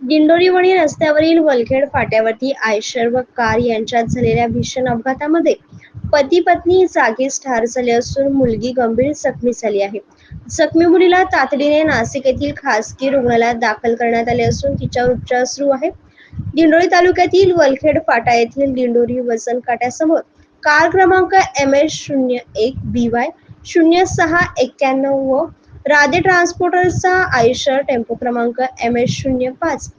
दिंडोरीवणी रस्त्यावरील वलखेड फाट्यावरती आयशर व कार यांच्यात झालेल्या भीषण अपघातामध्ये पती पत्नी जागीच ठार झाले असून मुलगी गंभीर जखमी झाली आहे. जखमी मुलीला तातडीने नाशिक येथील खासगी रुग्णालयात दाखल करण्यात आले असून तिच्यावर उपचार सुरू आहे दिंडोरी तालुक्यातील वलखेड फाटा येथील दिंडोरी वजन काट्यासमोर कार क्रमांक एम एच शून्य एक बी वाय शून्य सहा एक्क्याण्णव व राधे ट्रान्सपोर्टरचा आयशर टेम्पो क्रमांक एम एच शून्य पाच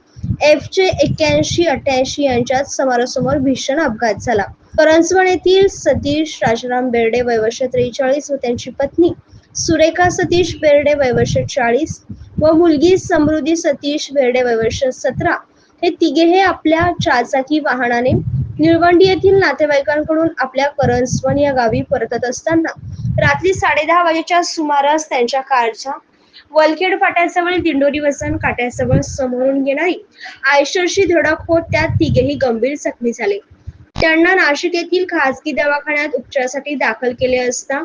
एफ जे एक्क्याऐंशी अठ्ठ्याऐंशी यांच्यात समोरासमोर भीषण अपघात झाला. करंजवण येथील सतीश राजाराम बेर्डे वयवर्ष त्रेचाळीस व त्यांची पत्नी सुरेखा सतीश बेर्डे वयवर्ष चाळीस व मुलगी समृद्धी सतीश बेर्डे वयवर्ष सतरा हे तिघे हे आपल्या चारचाकी वाहनाने निळवंडी येथील नातेवाईकांकडून आपल्या करंजवन या गावी परतत असताना रात्री साडेदहा वाजेच्या सुमारास त्यांच्या कारच्या वलखेड फाट्याजवळ दिंडोरी वसन काट्याजवळ समोरून येणारी आयशरशी धडक होत त्यात तिघेही गंभीर जखमी झाले. त्यांना नाशिक येथील खासगी दवाखान्यात उपचारासाठी दाखल केले असता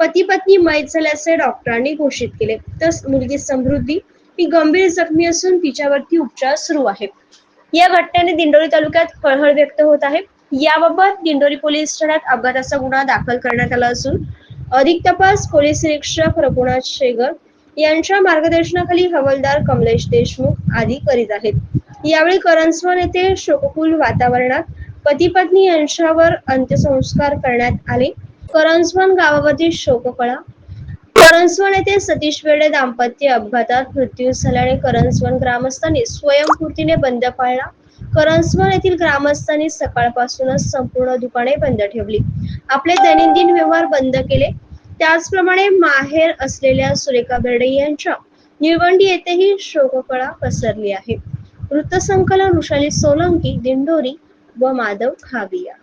पती पत्नी मैत झाल्याचे डॉक्टरांनी घोषित केले. तर मुलगी समृद्धी ही गंभीर जखमी असून तिच्यावरती उपचार सुरू आहेत. या घटनेने दिंडोरी तालुक्यात कळहळ व्यक्त होत आहे. याबाबत दिंडोरी पोलीस ठाण्यात अपघाताचा गुन्हा दाखल करण्यात आला असून अधिक तपास पोलीस निरीक्षक रघुनाथ शेगर यांच्या मार्गदर्शनाखाली हवालदार कमलेश देशमुख आदी करीत आहेत. यावेळी करंजवन येथे शोककुल वातावरणात पती पत्नी यांच्यावर अंत्यसंस्कार करण्यात आले. करंजवन गावावरील शोककळा करंजवन येथे सतीश वेडे दाम्पत्य अपघातात मृत्यू झाल्याने करंजवन ग्रामस्थांनी स्वयंपूर्तीने बंद पाळला. करंजवन येथील ग्रामस्थांनी सकाळपासूनच संपूर्ण दुकाने बंद ठेवली. आपले दैनंदिन व्यवहार बंद केले. त्याचप्रमाणे माहेर असलेल्या सुरेखा बेर्डे यांच्या निळवंडी येथेही शोककळा पसरली आहे. वृत्तसंकलन वृषाली सोलंकी दिंडोरी व माधव खाविया